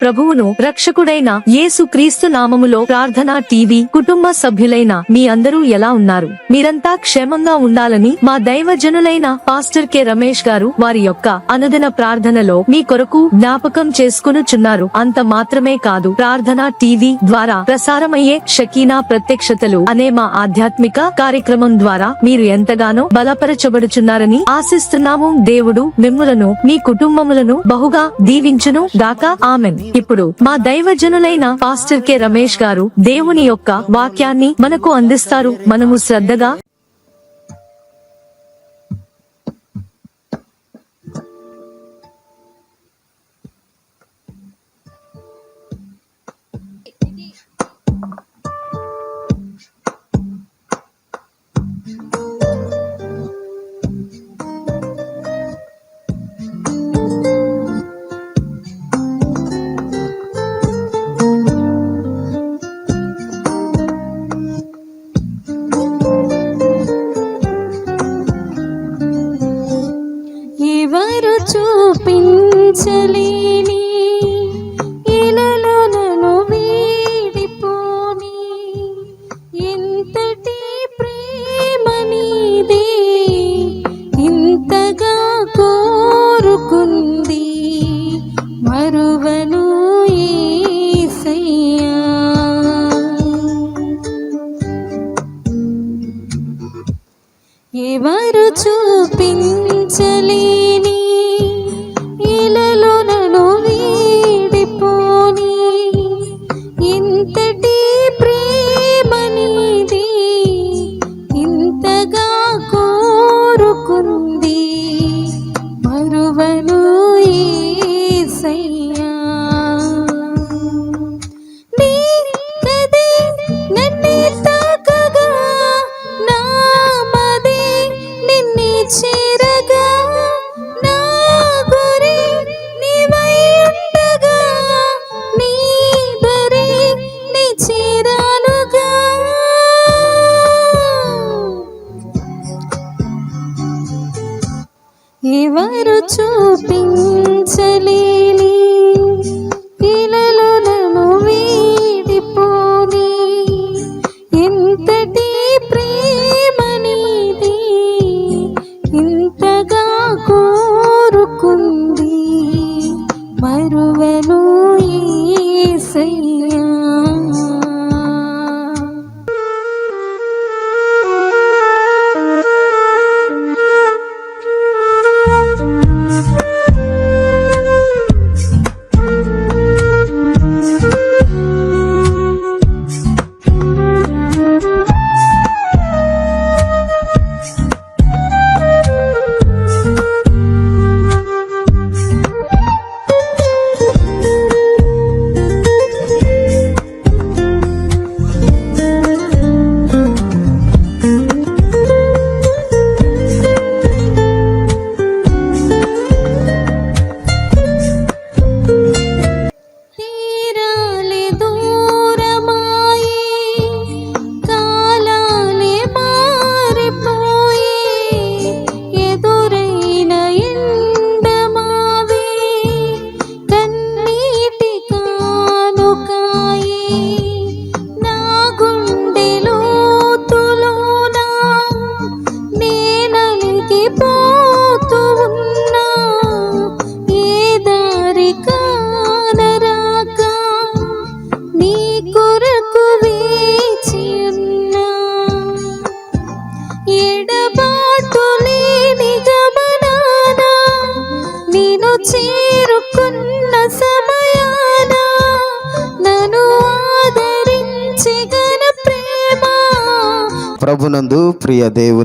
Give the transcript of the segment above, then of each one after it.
ప్రభువును రక్షకుడైన యేసు క్రీస్తు నామములో ప్రార్థనా టీవీ కుటుంబ సభ్యులైన మీ అందరూ ఎలా ఉన్నారు? మీరంతా క్షేమంగా ఉండాలని మా దైవజనులైన పాస్టర్ కె రమేష్ గారు వారి యొక్క అనుదిన ప్రార్థనలో మీ కొరకు జ్ఞాపకం చేసుకునుచున్నారు. అంత మాత్రమే కాదు ప్రార్థనా టీవీ ద్వారా ప్రసారమయ్యే షకీనా ప్రత్యక్షతలు అనే మా ఆధ్యాత్మిక కార్యక్రమం ద్వారా మీరు ఎంతగానో బలపరచబడుచున్నారని ఆశిస్తున్నాము. దేవుడు మిమ్ములను మీ కుటుంబములను బహుగా దీవించును గాక. ఆమెన్. ఇప్పుడు మా దైవజనులైన పాస్టర్ కె రమేష్ గారు దేవుని యొక్క వాక్యాన్ని మనకు అందిస్తారు. మనము శ్రద్ధగా ఎవరు చూపించలేని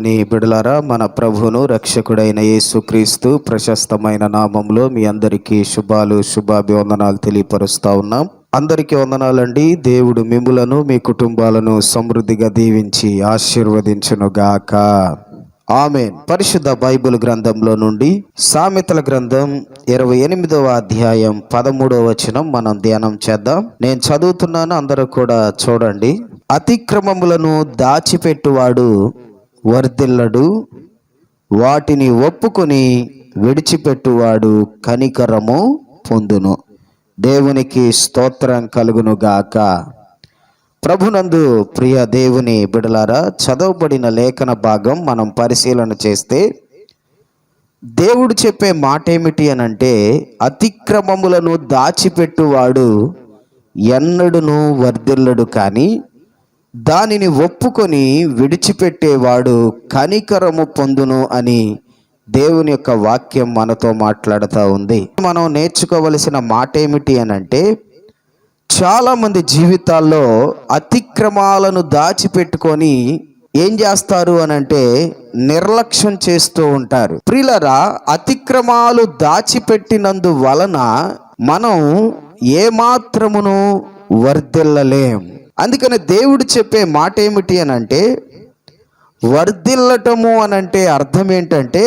దేవుని బిడలారా మన ప్రభువును రక్షకుడైన యేసుక్రీస్తు ప్రశస్తమైన నామంలో మీ అందరికీ శుభాలు శుభాభివందనాలు తెలియపరుస్తా ఉన్నాం. అందరికీ వందనాలండి. దేవుడు మిమ్ములను మీ కుటుంబాలను సమృద్ధిగా దీవించి ఆశీర్వదించునుగాక. గాక పరిశుద్ధ బైబిల్ గ్రంథంలో నుండి సామెతల గ్రంథం ఇరవై ఎనిమిదవ అధ్యాయం పదమూడవ వచనం మనం ధ్యానం చేద్దాం. నేను చదువుతున్నాను అందరూ కూడా చూడండి. అతిక్రమములను దాచిపెట్టువాడు వర్ధిల్లడు. వాటిని ఒప్పుకొని విడిచిపెట్టువాడు కనికరము పొందును. దేవునికి స్తోత్రం కలుగును గాక. ప్రభునందు ప్రియ దేవుని బిడలారా చదవబడిన లేఖన భాగం మనం పరిశీలన చేస్తే దేవుడు చెప్పే మాట ఏమిటి అనంటే అతిక్రమములను దాచిపెట్టువాడు ఎన్నడును వర్ధిల్లడు కానీ దానిని ఒప్పుకొని విడిచిపెట్టేవాడు కనికరము పొందును అని దేవుని యొక్క వాక్యం మనతో మాట్లాడుతూ ఉంది. మనం నేర్చుకోవలసిన మాట ఏమిటి అని అంటే చాలామంది జీవితాల్లో అతిక్రమాలను దాచిపెట్టుకొని ఏం చేస్తారు అనంటే నిర్లక్ష్యం చేస్తూ ఉంటారు. ప్రిలరా అతిక్రమాలు దాచిపెట్టినందు వలన మనం ఏమాత్రమును వర్ధిల్లలేం. అందుకని దేవుడు చెప్పే మాట ఏమిటి అని అంటే వర్ధిల్లటము అంటే అర్థం ఏంటంటే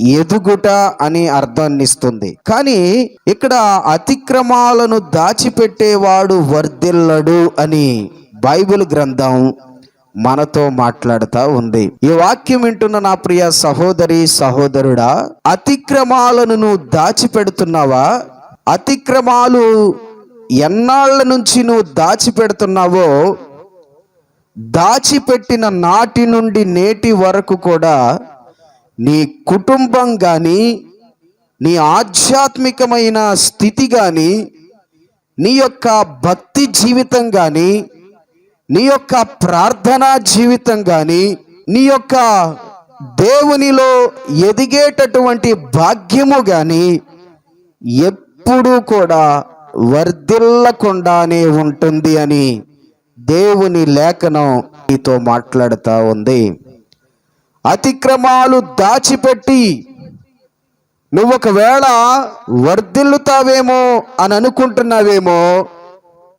ఎదుగుట అని అర్థాన్ని ఇస్తుంది. కానీ ఇక్కడ అతిక్రమాలను దాచిపెట్టేవాడు వర్ధిల్లడు అని బైబిల్ గ్రంథం మనతో మాట్లాడుతూ ఉంది. ఈ వాక్యం వింటున్న నా ప్రియ సహోదరి సహోదరుడా అతిక్రమాలను నువ్వు దాచిపెడుతున్నావా? అతిక్రమాలు ఎన్నాళ్ళ నుంచి నువ్వు దాచిపెడుతున్నావో దాచిపెట్టిన నాటి నుండి నేటి వరకు కూడా నీ కుటుంబం కానీ నీ ఆధ్యాత్మికమైన స్థితి కానీ నీ యొక్క భక్తి జీవితం కానీ నీ యొక్క ప్రార్థనా జీవితం కానీ నీ యొక్క దేవునిలో ఎదిగేటటువంటి భాగ్యము కానీ ఎప్పుడూ కూడా వర్ధిల్లకుండానే ఉంటుంది అని దేవుని లేఖనం నీతో మాట్లాడుతూ ఉంది. అతిక్రమాలు దాచిపెట్టి నువ్వు ఒకవేళ వర్ధిల్లుతావేమో అని అనుకుంటున్నావేమో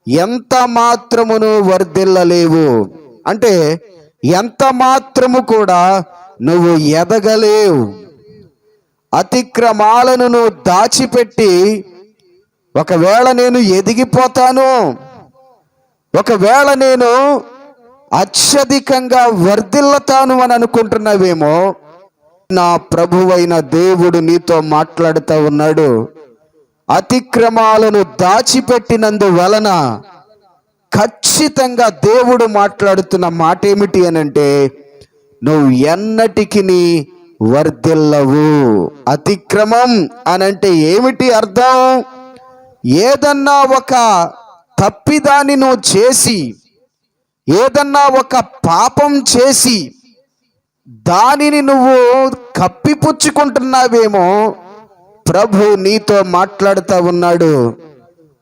ఎంత మాత్రమును వర్ధిల్లలేవు. అంటే ఎంత మాత్రము కూడా నువ్వు ఎదగలేవు. అతిక్రమాలను నువ్వు దాచిపెట్టి ఒకవేళ నేను ఎదిగిపోతాను ఒకవేళ నేను అత్యధికంగా వర్ధిల్లతాను అని అనుకుంటున్నావేమో నా ప్రభువైన దేవుడు నీతో మాట్లాడుతూ ఉన్నాడు. అతిక్రమాలను దాచిపెట్టినందు వలన ఖచ్చితంగా దేవుడు మాట్లాడుతున్న మాట ఏమిటి అనంటే నువ్వు ఎన్నటికి వర్ధిల్లవు. అతిక్రమం అనంటే ఏమిటి అర్థం? ఏదన్నా ఒక తప్పిదాన్ని నువ్వు చేసి ఏదన్నా ఒక పాపం చేసి దానిని నువ్వు కప్పిపుచ్చుకుంటున్నావేమో ప్రభు నీతో మాట్లాడుతూ ఉన్నాడు.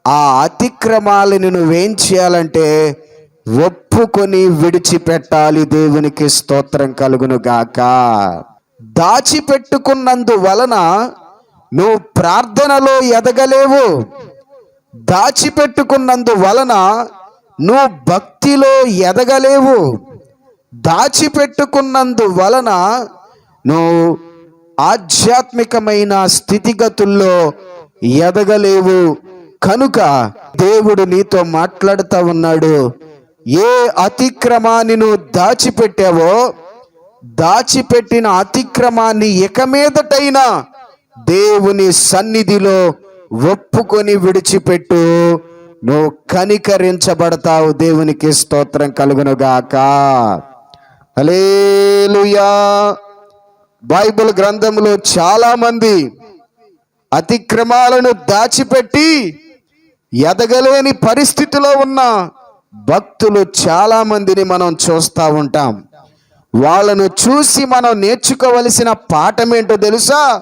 ఆ అతిక్రమాలని నువ్వేం చేయాలంటే ఒప్పుకొని విడిచిపెట్టాలి. దేవునికి స్తోత్రం కలుగును గాక. దాచిపెట్టుకున్నందు వలన నువ్వు ప్రార్థనలో ఎదగలేవు. దాచిపెట్టుకున్నందు వలన నువ్వు భక్తిలో ఎదగలేవు. దాచిపెట్టుకున్నందు వలన నువ్వు ఆధ్యాత్మికమైన స్థితిగతుల్లో ఎదగలేవు. కనుక దేవుడు నీతో మాట్లాడుతూ ఉన్నాడు. ఏ అతిక్రమాన్ని నువ్వు దాచిపెట్టావో దాచిపెట్టిన అతిక్రమాన్ని ఇక మీదటైనా దేవుని సన్నిధిలో ఒప్పుకొని విడిచిపెట్టు. నువ్వు కనికరించబడతావు. దేవునికి స్తోత్రం కలుగునుగాక. హలేలుయా బైబిల్ గ్రంథంలో చాలా మంది అతిక్రమాలను దాచిపెట్టి ఎదగలేని పరిస్థితిలో ఉన్న భక్తులు చాలా మందిని మనం చూస్తూ ఉంటాం. వాళ్ళను చూసి మనం నేర్చుకోవలసిన పాఠం ఏంటో తెలుసా?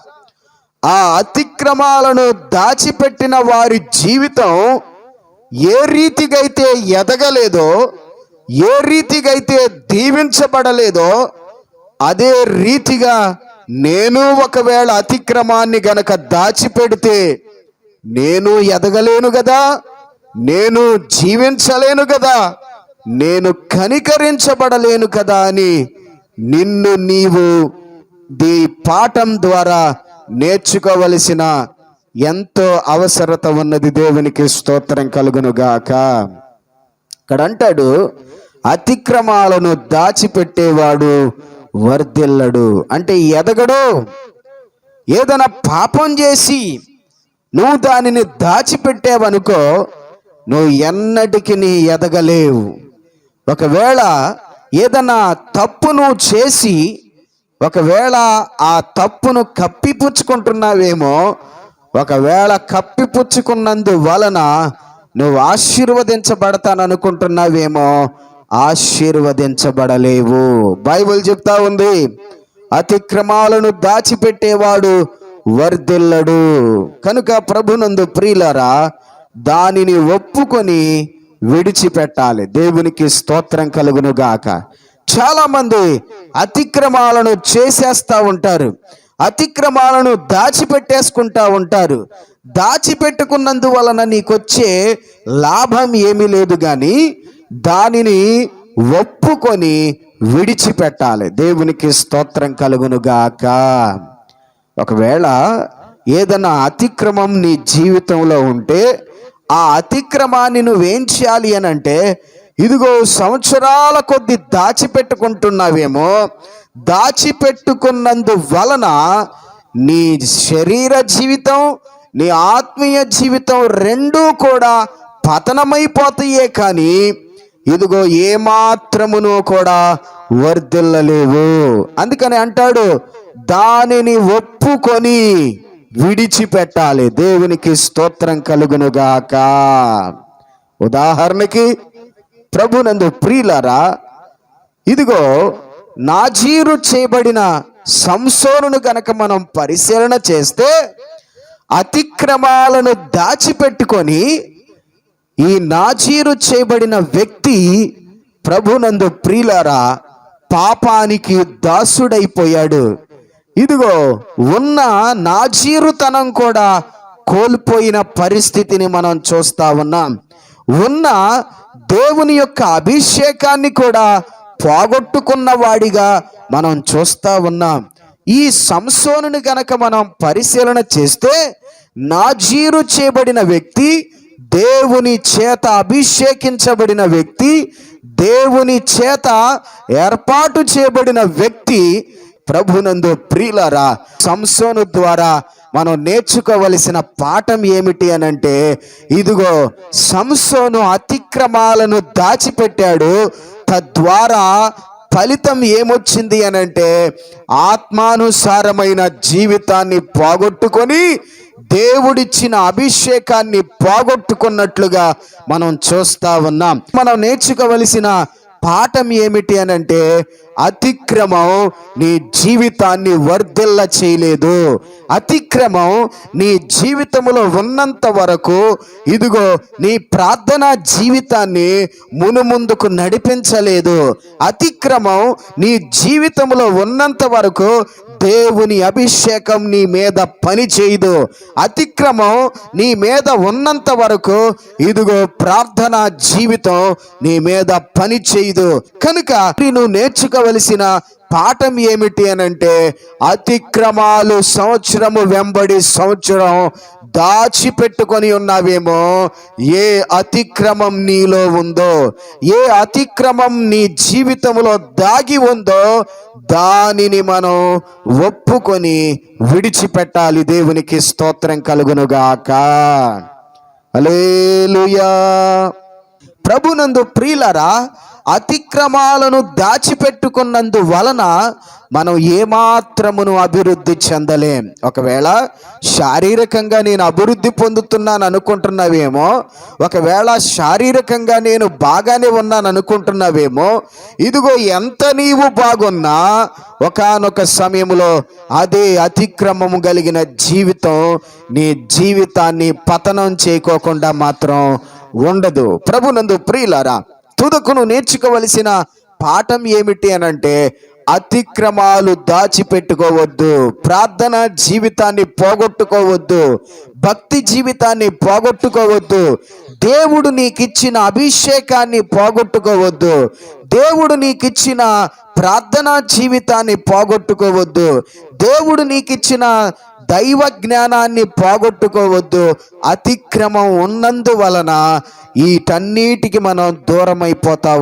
ఆ అతిక్రమాలను దాచిపెట్టిన వారి జీవితం ఏ రీతిగైతే ఎదగలేదో ఏ రీతిగైతే దీవించబడలేదో అదే రీతిగా నేను ఒకవేళ అతిక్రమాన్ని గనక దాచిపెడితే నేను ఎదగలేను కదా నేను జీవించలేను కదా నేను కనికరించబడలేను కదా అని నిన్ను నీవు దీ పాఠం ద్వారా నేర్చుకోవలసిన ఎంతో అవసరత ఉన్నది దేవునికి స్తోత్రం కలుగునుగాక. ఇక్కడ అంటాడు అతిక్రమాలను దాచిపెట్టేవాడు వర్ధిల్లడు. అంటే ఎదగడు. ఏదైనా పాపం చేసి నువ్వు దానిని దాచిపెట్టావనుకో నువ్వు ఎన్నటికి నీ ఎదగలేవు. ఒకవేళ ఏదైనా తప్పు నువ్వు చేసి ఒకవేళ ఆ తప్పును కప్పిపుచ్చుకుంటున్నావేమో ఒకవేళ కప్పిపుచ్చుకున్నందు వలన నువ్వు ఆశీర్వదించబడతాననుకుంటున్నావేమో ఆశీర్వదించబడలేవు. బైబిల్ చెప్తా ఉంది అతిక్రమాలను దాచిపెట్టేవాడు వర్ధిల్లడు. కనుక ప్రభునందు ప్రియులరా దానిని ఒప్పుకొని విడిచిపెట్టాలి. దేవునికి స్తోత్రం కలుగును చాలామంది చాలా మంది అతిక్రమాలను చేసేస్తా ఉంటారు. అతిక్రమాలను దాచిపెట్టేసుకుంటా ఉంటారు. దాచిపెట్టుకున్నందువలన నీకొచ్చే లాభం ఏమీ లేదు కానీ దానిని ఒప్పుకొని విడిచిపెట్టాలి. దేవునికి స్తోత్రం కలుగును గాక ఒకవేళ ఏదైనా అతిక్రమం నీ జీవితంలో ఉంటే ఆ అతిక్రమాన్ని నువ్వేం చేయాలి అని అంటే ఇదిగో సంవత్సరాల కొద్ది దాచిపెట్టుకుంటున్నావేమో దాచిపెట్టుకున్నందు వలన నీ శరీర జీవితం నీ ఆత్మీయ జీవితం రెండూ కూడా పతనమైపోతాయే కానీ ఇదిగో ఏమాత్రమును కూడా వర్ధిల్లలేవు. అందుకని అంటాడు దానిని ఒప్పుకొని విడిచిపెట్టాలి. దేవునికి స్తోత్రం కలుగునుగాక. ఉదాహరణకి ప్రభునందు ప్రియులారా ఇదిగో నాజీరు చేయబడిన సంసోనును గనక మనం పరిశీలన చేస్తే అతిక్రమాలను దాచిపెట్టుకొని ఈ నాజీరు చేయబడిన వ్యక్తి ప్రభునందు ప్రియులారా పాపానికి దాసుడైపోయాడు. ఇదిగో ఉన్న నాజీరుతనం కూడా కోల్పోయిన పరిస్థితిని మనం చూస్తా ఉన్నాం. ఉన్న దేవుని యొక్క అభిషేకాన్ని కూడా పోగొట్టుకున్న వాడిగా మనం చూస్తా ఉన్నాం. ఈ సంసోనుని గనక మనం పరిశీలన చేస్తే నాజీరు చేయబడిన వ్యక్తి దేవుని చేత అభిషేకించబడిన వ్యక్తి దేవుని చేత ఏర్పాటు చేయబడిన వ్యక్తి ప్రభునందు ప్రియులరా సంసోను ద్వారా మనం నేర్చుకోవలసిన పాఠం ఏమిటి అని అంటే ఇదిగో సంసోను అతిక్రమాలను దాచిపెట్టాడు తద్వారా ఫలితం ఏమొచ్చింది అని అంటే ఆత్మానుసారమైన జీవితాన్ని పోగొట్టుకొని దేవుడిచ్చిన అభిషేకాన్ని పోగొట్టుకున్నట్లుగా మనం చూస్తా ఉన్నాం. మనం నేర్చుకోవలసిన పాఠం ఏమిటి అని అంటే అతిక్రమం నీ జీవితాన్ని వర్ధిల్ల చేయలేదు. అతిక్రమం నీ జీవితంలో ఉన్నంత వరకు ఇదిగో నీ ప్రార్థనా జీవితాన్ని మునుముందుకు నడిపించలేదు. అతిక్రమం నీ జీవితంలో ఉన్నంత వరకు దేవుని అభిషేకం నీ మీద పని చేయదు. అతిక్రమం నీ మీద ఉన్నంత వరకు ఇదిగో ప్రార్థనా జీవితం నీ మీద పని చేయదు. కనుక నువ్వు నేర్చుకోవలసిన పాఠం ఏమిటి అని అంటే అతిక్రమాలు సంవత్సరము వెంబడి సంవత్సరం దాచిపెట్టుకొని ఉన్నావేమో ఏ అతిక్రమం నీలో ఉందో ఏ అతిక్రమం నీ జీవితంలో దాగి ఉందో దానిని మనం ఒప్పుకొని విడిచిపెట్టాలి. దేవునికి స్తోత్రం కలుగునుగాక. అలేలుయా ప్రభునందు ప్రియులరా అతిక్రమాలను దాచిపెట్టుకున్నందు వలన మనం ఏమాత్రమును అభివృద్ధి చెందలేం. ఒకవేళ శారీరకంగా నేను అభివృద్ధి పొందుతున్నాను అనుకుంటున్నావేమో ఒకవేళ శారీరకంగా నేను బాగానే ఉన్నాను అనుకుంటున్నావేమో ఇదిగో ఎంత నీవు బాగున్నా ఒకానొక సమయంలో అదే అతిక్రమము కలిగిన జీవితం నీ జీవితాన్ని పతనం చేయకోకుండా మాత్రం ఉండదు. ప్రభునందు ప్రియులారా తుదకును నేర్చుకోవలసిన పాఠం ఏమిటి అని అంటే అతిక్రమాలు దాచిపెట్టుకోవద్దు ప్రార్థన జీవితాన్ని పోగొట్టుకోవద్దు భక్తి జీవితాన్ని పోగొట్టుకోవద్దు దేవుడు నీకిచ్చిన అభిషేకాన్ని పోగొట్టుకోవద్దు దేవుడు నీకిచ్చిన ప్రార్థనా జీవితాన్ని పోగొట్టుకోవద్దు దేవుడు నీకిచ్చిన దైవ జ్ఞానాన్ని పోగొట్టుకోవద్దు అతిక్రమం ఉన్నందువలన వీటన్నిటికి మనం దూరం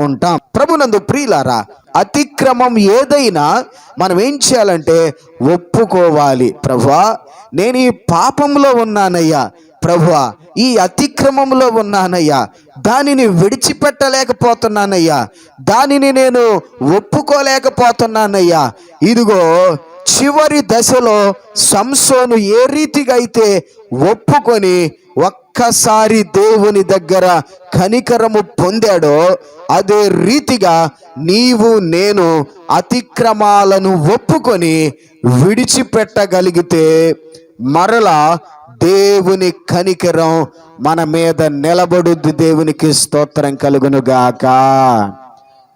ఉంటాం. ప్రభునందు ప్రియులారా అతిక్రమం ఏదైనా మనం ఏం చేయాలంటే ఒప్పుకోవాలి. ప్రభువా నేను ఈ పాపంలో ఉన్నానయ్యా. ప్రభువా ఈ అతిక్రమంలో ఉన్నానయ్యా. దానిని విడిచిపెట్టలేకపోతున్నానయ్యా. దానిని నేను ఒప్పుకోలేకపోతున్నానయ్యా. ఇదిగో చివరి దశలో సంసోను ఏ రీతిగా అయితే ఒప్పుకొని ఒక్కసారి దేవుని దగ్గర కనికరము పొందాడో అదే రీతిగా నీవు నేను అతిక్రమాలను ఒప్పుకొని విడిచిపెట్టగలిగితే మరలా దేవుని కనికరం మన మీద నిలబడుద్ది. దేవునికి స్తోత్రం కలుగును గాక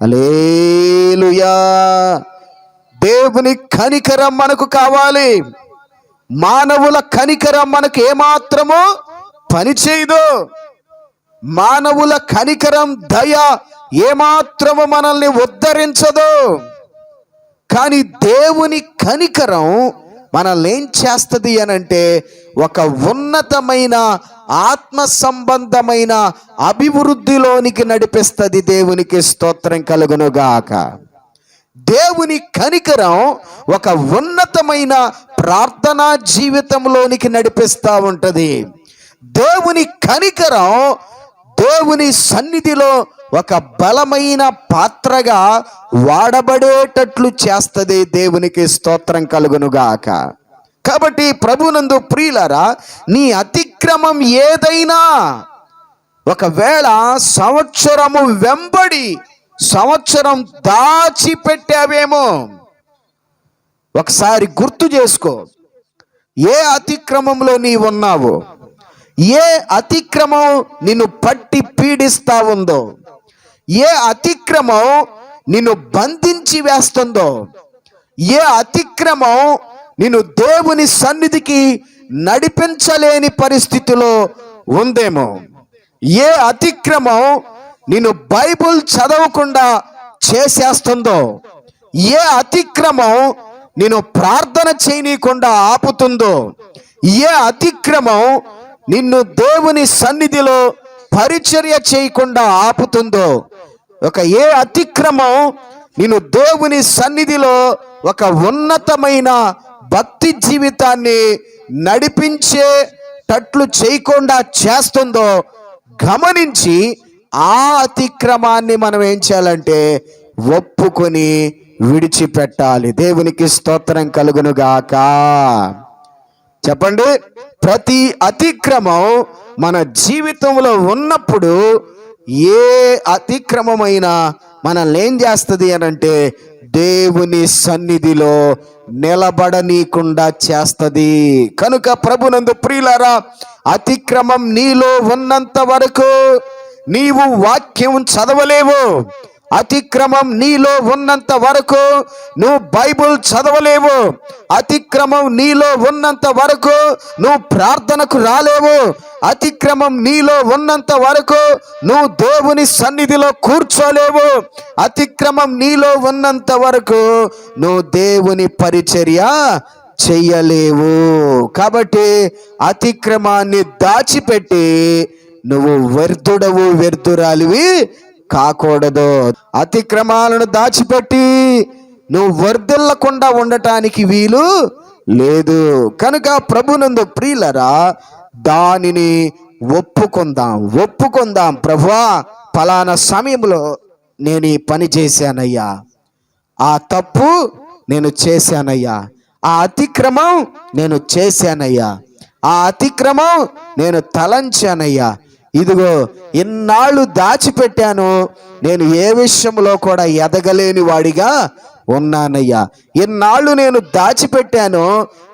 అలేలుయా దేవుని కనికరం మనకు కావాలి. మానవుల కనికరం మనకు ఏమాత్రమో పనిచేయదు మానవుల కనికరం దయ ఏమాత్రము మనల్ని ఉద్ధరించదు. కానీ దేవుని కనికరం మనల్ని ఏం చేస్తుంది అని అంటే ఒక ఉన్నతమైన ఆత్మ సంబంధమైన అభివృద్ధిలోనికి నడిపిస్తుంది దేవునికి స్తోత్రం కలుగునుగాక. దేవుని కనికరం ఒక ఉన్నతమైన ప్రార్థనా జీవితంలోనికి నడిపిస్తూ ఉంటుంది. దేవుని కనికరం దేవుని సన్నిధిలో ఒక బలమైన పాత్రగా వాడబడేటట్లు చేస్తుంది దేవునికి స్తోత్రం కలుగునుగాక. కాబట్టి ప్రభునందు ప్రియులరా నీ అతిక్రమం ఏదైనా ఒకవేళ సంవత్సరము వెంబడి సంవత్సరం దాచిపెట్టావేమో? ఒకసారి గుర్తు చేసుకో. ఏ అతిక్రమంలో నీ ఉన్నావు ఏ అతిక్రమం నిన్ను పట్టి పీడిస్తా ఉందో ఏ అతిక్రమం నిన్ను బంధించి వేస్తుందో? ఏ అతిక్రమం నిన్ను దేవుని సన్నిధికి నడిపించలేని పరిస్థితిలో ఉందేమో? ఏ అతిక్రమం నేను బైబుల్ చదవకుండా చేసేస్తుందో? ఏ అతిక్రమం నేను ప్రార్థన చేయనీయకుండా ఆపుతుందో? ఏ అతిక్రమం నిన్ను దేవుని సన్నిధిలో పరిచర్య చేయకుండా ఆపుతుందో? ఒక ఏ అతిక్రమం నిన్ను దేవుని సన్నిధిలో ఒక ఉన్నతమైన భక్తి జీవితాన్ని నడిపించేటట్లు చేయకుండా చేస్తుందో గమనించి ఆ అతిక్రమాన్ని మనం ఏం చేయాలంటే ఒప్పుకొని విడిచిపెట్టాలి. దేవునికి స్తోత్రం కలుగునుగాక. చెప్పండి. ప్రతి అతిక్రమం మన జీవితంలో ఉన్నప్పుడు ఏ అతిక్రమమైనా మనల్ని ఏం చేస్తుంది అని అంటే దేవుని సన్నిధిలో నిలబడనీకుండా చేస్తుంది. కనుక ప్రభునందు ప్రియులారా అతిక్రమం నీలో ఉన్నంత వరకు నీవు వాక్యం చదవలేవు. అతిక్రమం నీలో ఉన్నంత వరకు నువ్వు బైబుల్ చదవలేవు. అతిక్రమం నీలో ఉన్నంత వరకు నువ్వు ప్రార్థనకు రాలేవు. అతిక్రమం నీలో ఉన్నంత వరకు నువ్వు దేవుని సన్నిధిలో కూర్చోలేవు. అతిక్రమం నీలో ఉన్నంత వరకు నువ్వు దేవుని పరిచర్య చెయ్యలేవు కాబట్టి అతిక్రమాన్ని దాచిపెట్టి నువ్వు వ్యర్థుడవు వ్యర్థురాలివి కాకూడదు. అతిక్రమాలను దాచిపెట్టి నువ్వు వర్ధిల్లకుండా ఉండటానికి వీలు లేదు. కనుక ప్రభునందు ప్రియులరా దానిని ఒప్పుకుందాం ఒప్పుకుందాం. ప్రభువా ఫలానా సమయంలో నేను ఈ పని చేశానయ్యా. ఆ తప్పు నేను చేశానయ్యా. ఆ అతిక్రమం నేను చేశానయ్యా. ఆ అతిక్రమం నేను తలంచానయ్యా. ఇదిగో ఇన్నాళ్ళు దాచిపెట్టాను నేను ఏ విషయంలో కూడా ఎదగలేని వాడిగా ఉన్నానయ్యా. ఇన్నాళ్ళు నేను దాచిపెట్టాను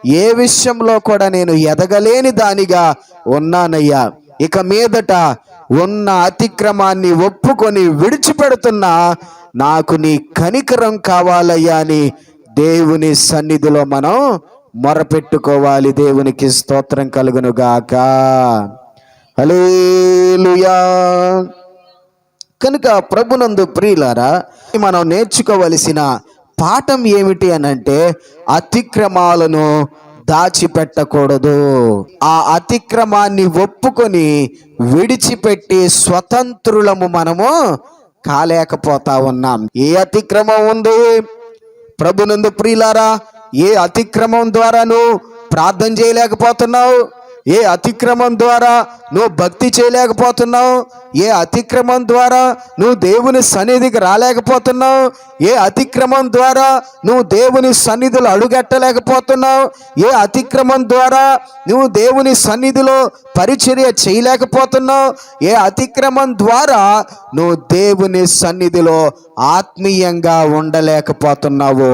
ఏ విషయంలో కూడా నేను ఎదగలేని దానిగా ఉన్నానయ్యా. ఇక మీదట ఉన్న అతిక్రమాన్ని ఒప్పుకొని విడిచిపెడుతున్నా నాకు నీ కనికరం కావాలయ్యా అని దేవుని సన్నిధిలో మనం మొరపెట్టుకోవాలి. దేవునికి స్తోత్రం కలుగును హలేలుయా కనుక ప్రభునందు ప్రియులారా మనం నేర్చుకోవలసిన పాఠం ఏమిటి అని అంటే అతిక్రమాలను దాచిపెట్టకూడదు. ఆ అతిక్రమాన్ని ఒప్పుకొని విడిచిపెట్టి స్వతంత్రులము మనము కాలేకపోతా ఉన్నాం. ఏ అతిక్రమం ఉంది? ప్రభునందు ప్రియులారా ఏ అతిక్రమం ద్వారా నువ్వు ప్రార్థన చేయలేకపోతున్నావు? ఏ అతిక్రమం ద్వారా నువ్వు భక్తి చేయలేకపోతున్నావు? ఏ అతిక్రమం ద్వారా నువ్వు దేవుని సన్నిధికి రాలేకపోతున్నావు? ఏ అతిక్రమం ద్వారా నువ్వు దేవుని సన్నిధిలో అడుగెట్టలేకపోతున్నావు? ఏ అతిక్రమం ద్వారా నువ్వు దేవుని సన్నిధిలో పరిచర్య చేయలేకపోతున్నావు? ఏ అతిక్రమం ద్వారా నువ్వు దేవుని సన్నిధిలో ఆత్మీయంగా ఉండలేకపోతున్నావు?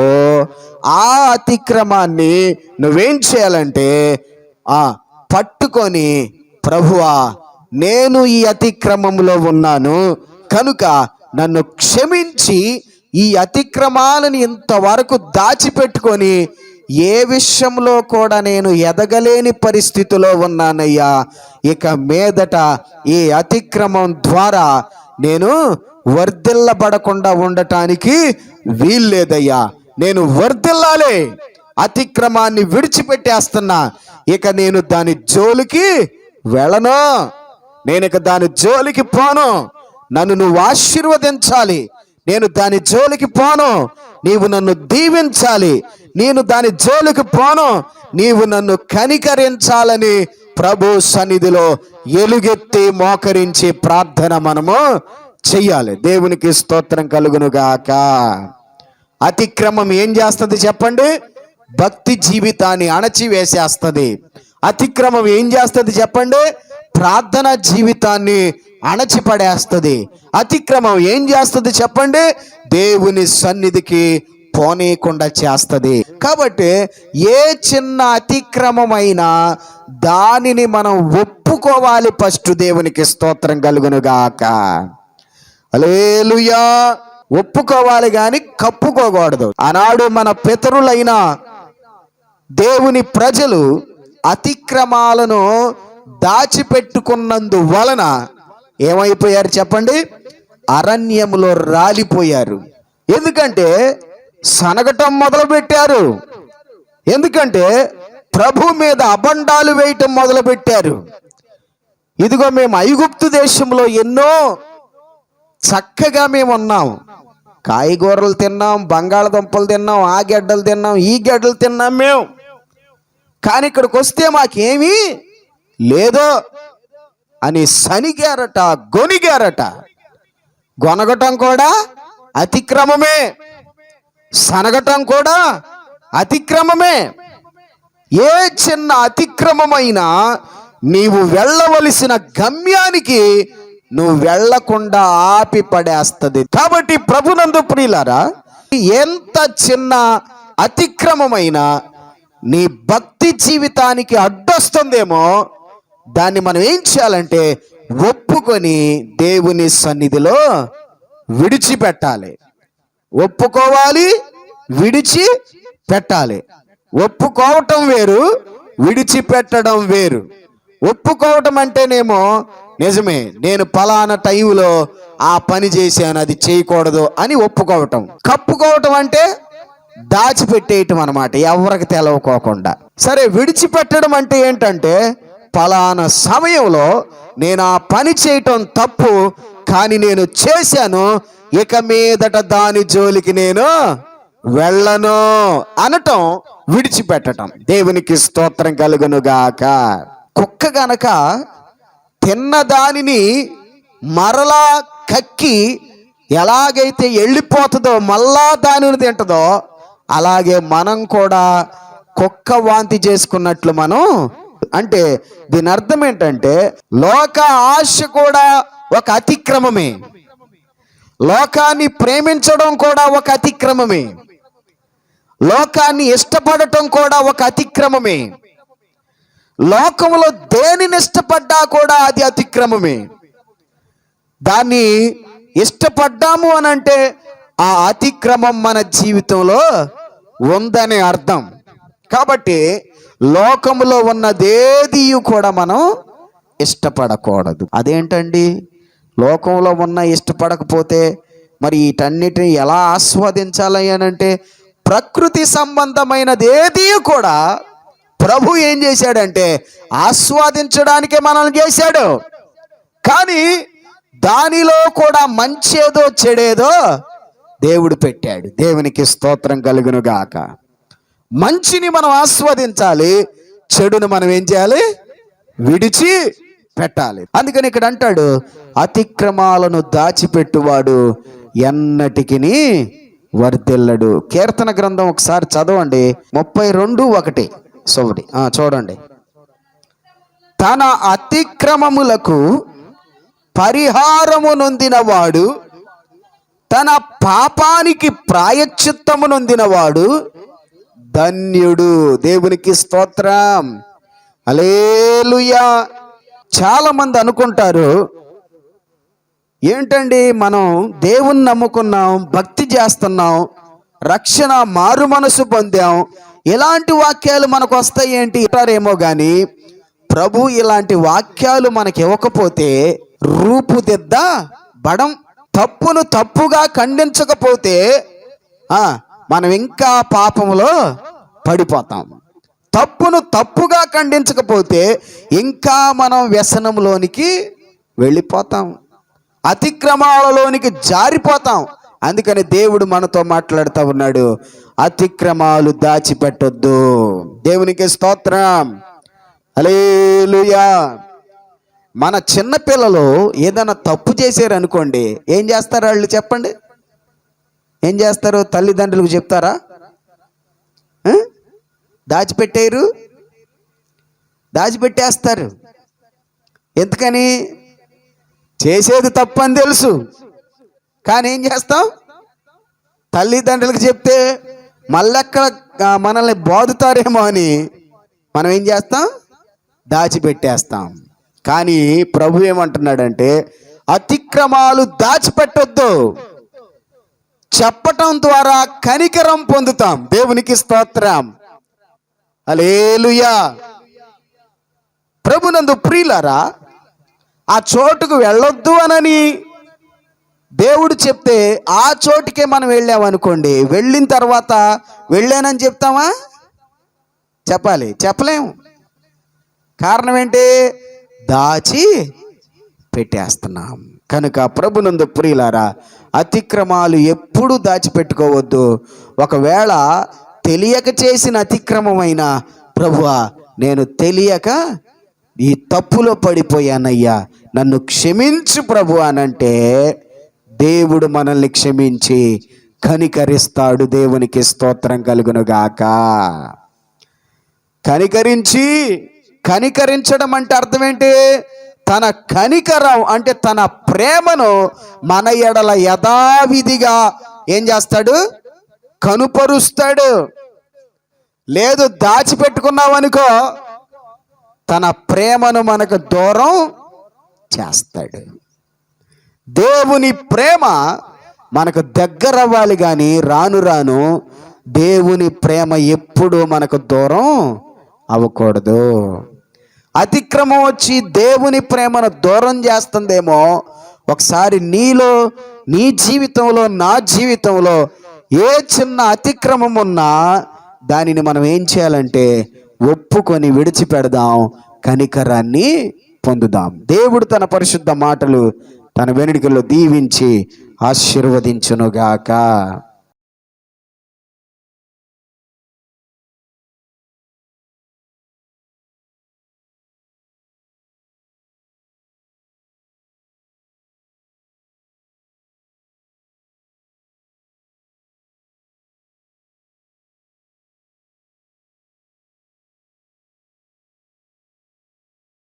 ఆ అతిక్రమాన్ని నువ్వేం చేయాలంటే ఆ పట్టుకొని ప్రభువా నేను ఈ అతిక్రమంలో ఉన్నాను. కనుక నన్ను క్షమించి ఈ అతిక్రమాలను ఇంతవరకు దాచిపెట్టుకొని ఏ విషయంలో కూడా నేను ఎదగలేని పరిస్థితిలో ఉన్నానయ్యా. ఇక మీదట ఈ అతిక్రమం ద్వారా నేను వర్ధిల్లబడకుండా ఉండటానికి వీల్లేదయ్యా. నేను వర్ధిల్లాలే. అతిక్రమాన్ని విడిచిపెట్టేస్తున్నా. ఇక నేను దాని జోలికి వెళ్ళను. నేను ఇక దాని జోలికి పోను. నన్ను నువ్వు ఆశీర్వదించాలి. నేను దాని జోలికి పోను. నీవు నన్ను దీవించాలి. నేను దాని జోలికి పోను. నీవు నన్ను కనికరించాలని ప్రభు సన్నిధిలో ఎలుగెత్తి మోకరించి ప్రార్థన మనము చెయ్యాలి. దేవునికి స్తోత్రం కలుగును గాక అతిక్రమం ఏం చేస్తుంది చెప్పండి? భక్తి జీవితాన్ని అణచివేసేస్తుంది. అతిక్రమం ఏం చేస్తుంది చెప్పండి? ప్రార్థన జీవితాన్ని అణచిపడేస్తుంది. అతిక్రమం ఏం చేస్తుంది చెప్పండి? దేవుని సన్నిధికి పోనీయకుండా చేస్తుంది. కాబట్టి ఏ చిన్న అతిక్రమమైనా దానిని మనం ఒప్పుకోవాలి ఫస్ట్ దేవునికి స్తోత్రం కలుగునుగాక. అలేలుయా ఒప్పుకోవాలి కానీ కప్పుకోకూడదు. ఆనాడు మన పితరులైన దేవుని ప్రజలు అతిక్రమాలను దాచిపెట్టుకున్నందు వలన ఏమైపోయారు చెప్పండి? అరణ్యములో రాలిపోయారు. ఎందుకంటే సనగటం మొదలు పెట్టారు ఎందుకంటే ప్రభు మీద అబండాలు వేయటం మొదలు పెట్టారు ఇదిగో మేము ఐగుప్తు దేశంలో ఎన్నో చక్కగా మేము ఉన్నాం కాయగూరలు తిన్నాం బంగాళదుంపలు తిన్నాం ఆ గడ్డలు తిన్నాం ఈ గడ్డలు తిన్నాం మేము. కానీ ఇక్కడికి వస్తే మాకేమీ లేదో అని సనిగారట గొనిగారట. గొనగటం కూడా అతిక్రమమే. సనగటం కూడా అతిక్రమమే. ఏ చిన్న అతిక్రమమైనా నీవు వెళ్ళవలసిన గమ్యానికి నువ్వు వెళ్ళకుండా ఆపి పడేస్తుంది. కాబట్టి ప్రభునందు ప్రియులారా ఎంత చిన్న అతిక్రమమైనా నీ భక్తి జీవితానికి అడ్డొస్తుందేమో దాన్ని మనం ఏం చేయాలంటే ఒప్పుకొని దేవుని సన్నిధిలో విడిచిపెట్టాలి. ఒప్పుకోవాలి విడిచి పెట్టాలి ఒప్పుకోవటం వేరు విడిచిపెట్టడం వేరు. ఒప్పుకోవటం అంటేనేమో నిజమే నేను పలానా టైంలో ఆ పని చేశాను అది చేయకూడదు అని ఒప్పుకోవటం. కప్పుకోవటం అంటే దాచిపెట్టేయటం అనమాట ఎవరికి తెలవకోకుండా. సరే విడిచిపెట్టడం అంటే ఏంటంటే పలానా సమయంలో నేను ఆ పని చేయటం తప్పు కానీ నేను చేశాను ఇక మీదట దాని జోలికి నేను వెళ్ళను అనటం విడిచిపెట్టటం. దేవునికి స్తోత్రం కలుగునుగాక. కుక్క గనక తిన్న దానిని మరలా కక్కి ఎలాగైతే వెళ్ళిపోతుందో మళ్ళా దానిని తింటదో అలాగే మనం కూడా కుక్క వాంతి చేసుకున్నట్లు మనం అంటే దీని అర్థం ఏంటంటే లోక ఆశ కూడా ఒక అతిక్రమమే. లోకాన్ని ప్రేమించడం కూడా ఒక అతిక్రమమే. లోకాన్ని ఇష్టపడటం కూడా ఒక అతిక్రమమే. లోకంలో దేనిని ఇష్టపడ్డా కూడా అది అతిక్రమమే. దాన్ని ఇష్టపడ్డాము అని అంటే ఆ అతిక్రమం మన జీవితంలో ఉందని అర్థం. కాబట్టి లోకములో ఉన్నదేది కూడా మనం ఇష్టపడకూడదు. అదేంటండి? లోకంలో ఉన్న ఇష్టపడకపోతే మరి వీటన్నిటిని ఎలా ఆస్వాదించాలి అని అంటే ప్రకృతి సంబంధమైనదేది కూడా ప్రభు ఏం చేశాడంటే ఆస్వాదించడానికే మనల్ని చేశాడు. కానీ దానిలో కూడా మంచేదో చెడేదో దేవుడు పెట్టాడు. దేవునికి స్తోత్రం కలుగును గాక మంచిని మనం ఆస్వాదించాలి చెడును మనం ఏం చేయాలి? విడిచి పెట్టాలి. అందుకని ఇక్కడ అంటాడు అతిక్రమాలను దాచిపెట్టువాడు ఎన్నటికిని వర్దిల్లడు కీర్తన గ్రంథం ఒకసారి చదవండి. ముప్పై రెండు ఒకటి. సోమటి చూడండి. తన అతిక్రమములకు పరిహారము నొందినవాడు తన పాపానికి ప్రాయశ్చిత్తము నొందినవాడు ధన్యుడు. దేవునికి స్తోత్రం. అలేలుయా చాలా మంది అనుకుంటారు ఏంటండి మనం దేవుణ్ణి నమ్ముకున్నాం భక్తి చేస్తున్నాం రక్షణ మారు మనసు పొందాం ఇలాంటి వాక్యాలు మనకు వస్తాయి ఏంటి? ఇటారేమో కానీ ప్రభు ఇలాంటి వాక్యాలు మనకి ఇవ్వకపోతే రూపుదిద్ద బడం తప్పును తప్పుగా ఖండించకపోతే మనం ఇంకా పాపములో పడిపోతాం. తప్పును తప్పుగా ఖండించకపోతే ఇంకా మనం వ్యసనంలోనికి వెళ్ళిపోతాం. అతిక్రమాలలోనికి జారిపోతాం. అందుకని దేవుడు మనతో మాట్లాడుతూ ఉన్నాడు అతిక్రమాలు దాచిపెట్టొద్దు. దేవునికి స్తోత్రం. అలేలుయా మన చిన్నపిల్లలు ఏదైనా తప్పు చేశారు అనుకోండి ఏం చేస్తారు వాళ్ళు చెప్పండి? ఏం చేస్తారు? తల్లిదండ్రులకు చెప్తారా? ఆ? దాచిపెట్టారు దాచిపెట్టేస్తారు. ఎందుకని? చేసేది తప్పు అని తెలుసు. కానీ ఏం చేస్తాం? తల్లిదండ్రులకు చెప్తే మళ్ళెక్కడ మనల్ని బాదుతారేమో అని మనం ఏం చేస్తాం? దాచిపెట్టేస్తాం. కానీ ప్రభు ఏమంటున్నాడంటే అతిక్రమాలు దాచిపెట్టొద్దు. చెప్పటం ద్వారా కనికరం పొందుతాం. దేవునికి స్తోత్రం. అలేలుయా ప్రభునందు ప్రియులరా ఆ చోటుకు వెళ్ళొద్దు అనని దేవుడు చెప్తే ఆ చోటుకే మనం వెళ్ళామనుకోండి వెళ్ళిన తర్వాత వెళ్ళానని చెప్తామా? చెప్పాలి. చెప్పలేము. కారణం ఏంటి? దాచి పెట్టేస్తున్నాం. కనుక ప్రభునందు ప్రియులారా అతిక్రమాలు ఎప్పుడు దాచిపెట్టుకోవద్దు. ఒకవేళ తెలియక చేసిన అతిక్రమమైన ప్రభువా నేను తెలియక ఈ తప్పులో పడిపోయానయ్యా. నన్ను క్షమించు ప్రభు అనంటే దేవుడు మనల్ని క్షమించి కనికరిస్తాడు. దేవునికి స్తోత్రం కలుగునుగాక. కనికరించి కనికరించడం అంటే అర్థం ఏంటి తన కనికరం అంటే తన ప్రేమను మన ఎడల యథావిధిగా ఏం చేస్తాడు? కనుపరుస్తాడు. లేదు దాచిపెట్టుకున్నావనుకో తన ప్రేమను మనకు దూరం చేస్తాడు. దేవుని ప్రేమ మనకు దగ్గర అవ్వాలి కానీ రాను రాను దేవుని ప్రేమ ఎప్పుడు మనకు దూరం అవ్వకూడదు. అతిక్రమం వచ్చి దేవుని ప్రేమను దూరం చేస్తుందేమో ఒకసారి నీలో నీ జీవితంలో నా జీవితంలో ఏ చిన్న అతిక్రమం ఉన్నా దానిని మనం ఏం చేయాలంటే ఒప్పుకొని విడిచిపెడదాం కనికరాన్ని పొందుదాం. దేవుడు తన పరిశుద్ధ మాటలు తన వెనుడికల్లో దీవించి ఆశీర్వదించునుగాక.